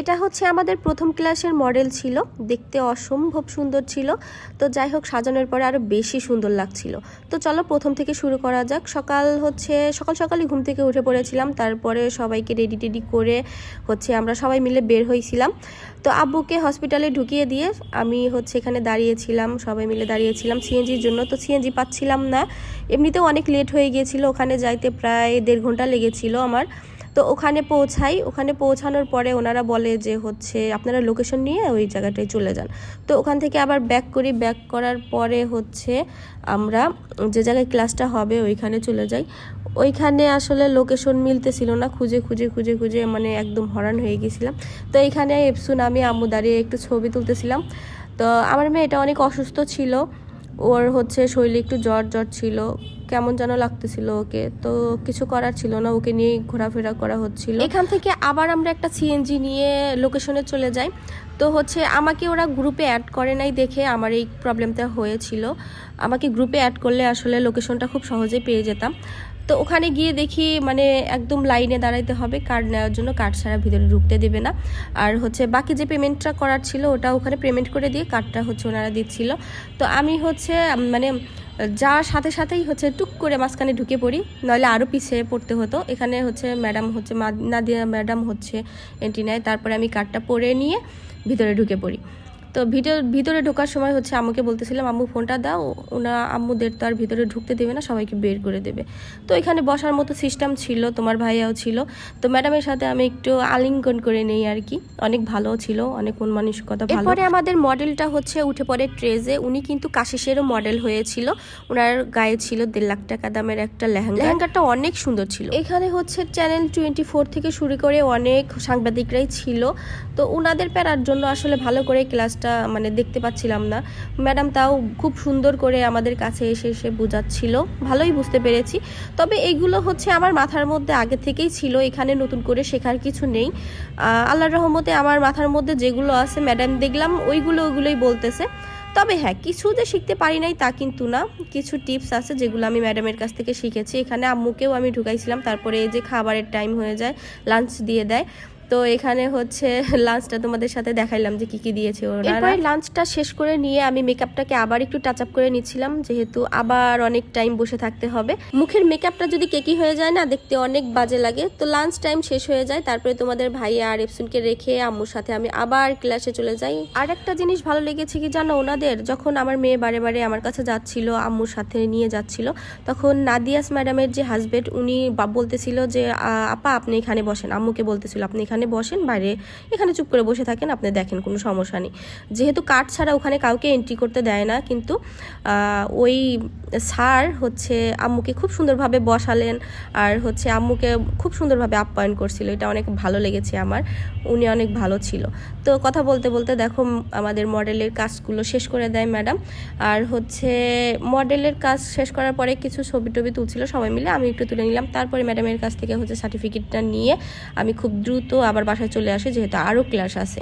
এটা হচ্ছে আমাদের প্রথম ক্লাসের মডেল ছিল। দেখতে অসম্ভব সুন্দর ছিল। তো যাই হোক, সাজানোর পরে আরও বেশি সুন্দর লাগছিল। তো চলো প্রথম থেকে শুরু করা যাক। সকাল হচ্ছে, সকাল সকালই ঘুম থেকে উঠে পড়েছিলাম। তারপরে সবাইকে রেডি টেডি করে হচ্ছে আমরা সবাই মিলে বের হয়েছিলাম তো আব্বুকে হসপিটালে ঢুকিয়ে দিয়ে আমি হচ্ছে এখানে দাঁড়িয়েছিলাম। সবাই মিলে দাঁড়িয়েছিলাম সিএনজির জন্য। তো সিএনজি পাচ্ছিলাম না। এমনিতেও অনেক লেট হয়ে গিয়েছিল। ওখানে যাইতে প্রায় দেড় ঘণ্টা লেগেছিল আমার। তো ওখানে পৌঁছাই। ওখানে পৌঁছানোর পরে ওনারা বলে যে হচ্ছে আপনারা লোকেশন নিয়ে ওই জায়গাটায় চলে যান। তো ওখান থেকে আবার ব্যাক করি। ব্যাক করার পরে হচ্ছে আমরা যে জায়গায় ক্লাসটা হবে ওইখানে চলে যাই। ওইখানে আসলে লোকেশন মিলতেছিল না। খুঁজে খুঁজে খুঁজে খুঁজে মানে একদম হরান হয়ে গেছিলাম। তো এইখানে এপসুন আমি, আম্মু দাঁড়িয়ে একটু ছবি তুলতেছিলাম। তো আমার মেয়ে এটা অনেক অসুস্থ ছিল। ওর হচ্ছে শরীরে একটু জ্বর জ্বর ছিল। কেমন যেন লাগতেছিল ওকে। তো কিছু করার ছিল না, ওকে নিয়ে ঘোরাফেরা করা হচ্ছিল। এখান থেকে আবার আমরা একটা সিএনজি নিয়ে লোকেশনে চলে যাই। তো হচ্ছে আমাকে ওরা গ্রুপে অ্যাড করে নাই দেখে আমার এই প্রবলেমটা হয়েছিল। আমাকে গ্রুপে অ্যাড করলে আসলে লোকেশনটা খুব সহজেই পেয়ে যেতাম। তো ওখানে গিয়ে দেখি মানে একদম লাইনে দাঁড়াইতে হবে, কার্ড নেওয়ার জন্য কার্ড ছাড়া ভিতরে ঢুকতে দেবে না। আর হচ্ছে বাকি যে পেমেন্টটা করার ছিল ওটা ওখানে পেমেন্ট করে দিয়ে কার্ডটা হচ্ছে ওনারা দিচ্ছিল। তো আমি হচ্ছে মানে যাওয়ার সাথে সাথেই হচ্ছে টুক করে মাঝখানে ঢুকে পড়ি, নইলে আরও পিছিয়ে পড়তে হতো। এখানে হচ্ছে ম্যাডাম হচ্ছে নাদিয়া ম্যাডাম হচ্ছে এন্ট্রি নেয়, তারপরে আমি কার্ডটা পরে নিয়ে ভিতরে ঢুকে পড়ি। তো ভিডিওর ভিতরে ঢোকার সময় হচ্ছে আম্মুকে বলতেছিলাম আম্মু ফোনটা দাও। ওনা আম্মুদের তো আর ভিতরে ঢুকতে দেবে না সবাইকে বের করে দেবে। তো এখানে বসার মতো সিস্টেম ছিল তোমার ভাইয়াও ছিল। তো ম্যাডামের সাথে আমি একটু আলিঙ্গন করে নেই আর কি। অনেক ভালো ছিল অনেক মন মানসিকতা ভালো। এরপরে আমাদের মডেলটা হচ্ছে উঠে পড়ে ট্রেজে উনি কিন্তু কাশিসেরও মডেল হয়েছিল। ওনার গায়ে ছিল দেড় লাখ টাকা দামের একটা লেহেঙ্গা। লেহেঙ্গাটা অনেক সুন্দর ছিল। এখানে হচ্ছে চ্যানেল টোয়েন্টি ফোর থেকে শুরু করে অনেক সাংবাদিকরাই ছিল। তো ওনাদের প্যারার জন্য আসলে ভালো করে ক্লাসটা মানে দেখতে পাচ্ছিলাম না। ম্যাডাম তাও খুব সুন্দর করে আমাদের কাছে এসে এসে বোঝাচ্ছিল। ভালোই বুঝতে পেরেছি। তবে এইগুলো হচ্ছে আমার মাথার মধ্যে আগে থেকেই ছিল, এখানে নতুন করে শেখার কিছু নেই। আল্লাহর রহমতে আমার মাথার মধ্যে যেগুলো আছে, ম্যাডাম দেখলাম, ওইগুলো ওইগুলোই বলতেছে। তবে হ্যাঁ কিছু যে শিখতে পারি নাই তা কিন্তু না। কিছু টিপস আছে যেগুলো আমি ম্যাডামের কাছ থেকে শিখেছি। এখানে আম্মুকেও আমি ঢুকাইছিলাম, তারপরে এই যে খাবারের টাইম হয়ে যায় লাঞ্চ দিয়ে দেয়। তো এখানে হচ্ছে লাঞ্চটা তোমাদের সাথে দেখাইলাম যে কি কি দিয়েছে ওরা লাঞ্চটা শেষ করে নিয়ে আমি মেকআপটাকে আবার একটু টাচ আপ করে নিচ্ছিলাম, যেহেতু আবার অনেক টাইম বসে থাকতে হবে। মুখের মেকআপটা যদি কেকি হয়ে যায় না, দেখতে অনেক বাজে লাগে। তো লাঞ্চ টাইম শেষ হয়ে যায়, তারপরে তোমাদের ভাই আর এফসুনকে রেখে আম্মুর সাথে আমি আবার ক্লাসে চলে যাই। আর একটা জিনিস ভালো লেগেছে কি জানো ওনাদের? যখন আমার মেয়ে বারে বারে আমার কাছে যাচ্ছিল, আম্মুর সাথে নিয়ে যাচ্ছিল, তখন নাদিয়াস ম্যাডামের যে হাজবেন্ড উনি বলতেছিল যে আপা, আপনি এখানে বসেন। আম্মুকে বলতেছিল, আপনি এখানে বসেন, বাইরে এখানে চুপ করে বসে থাকেন, আপনি দেখেন কোনো সমস্যা নেই। যেহেতু কার্ড ছাড়া ওখানে কাউকে এন্ট্রি করতে দেয় না, কিন্তু ওই স্যার হচ্ছে আম্মুকে খুব সুন্দরভাবে বসালেন আর হচ্ছে আম্মুকে খুব সুন্দরভাবে আপ্যায়ন করছিল। এটা অনেক ভালো লেগেছে আমার, উনি অনেক ভালো ছিল। তো কথা বলতে বলতে দেখো, আমাদের মডেলের কাজগুলো শেষ করে দেয় ম্যাডাম। আর হচ্ছে মডেলের কাজ শেষ করার পরে কিছু ছবি টবি তুলছিল সবাই মিলে, আমি একটু তুলে নিলাম। তারপরে ম্যাডামের কাছ থেকে হচ্ছে সার্টিফিকেটটা নিয়ে আমি খুব দ্রুত আবার বাসায় চলে আসে যেহেতু আরও ক্লাস আছে।